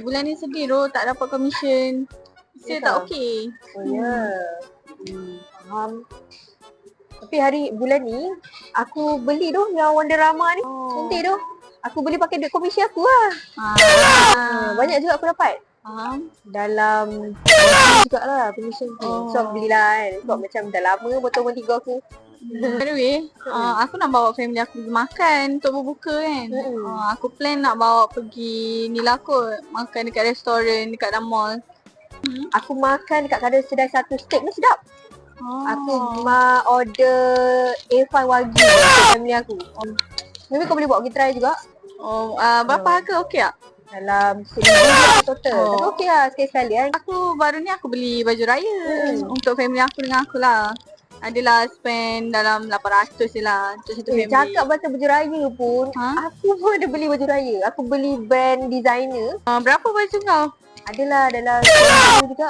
Bulan ni sedih tu tak dapat commission. Saya Ya tak ke? okey. Oh ya. Hmm, faham. Tapi hari bulan ni aku beli tu yang Wonderama ni. Oh. Cantik tu. Aku beli pakai duit komisi aku lah. Ah, Banyak juga aku dapat. Faham. Dalam juga lah commission tu. Oh. So aku belilah kan. Sebab macam dah lama botol nombor tiga aku. By the way, uh, aku nak bawa family aku pergi makan untuk berbuka kan. Mm-mm. Uh, aku plan nak bawa pergi ni lah kot. Makan dekat restoran, dekat dalam mall. Aku makan dekat kadar sedai satu steak ni sedap. Oh. Aku ma order A5 Wagyu untuk family aku. Maybe kau boleh buat pergi try juga. Oh, uh, berapa Oh. harga okey tak? Dalam total. Oh. Tapi okey lah sekali-sekali kan. Aku baru ni aku beli baju raya Hmm. untuk family aku dengan aku lah. Adalah spend dalam 800 je lah untuk satu Eh, family. cakap pasal baju raya pun, Ha? aku pun ada beli baju raya. Aku beli brand designer. Uh, berapa baju kau? Adalah dalam juga.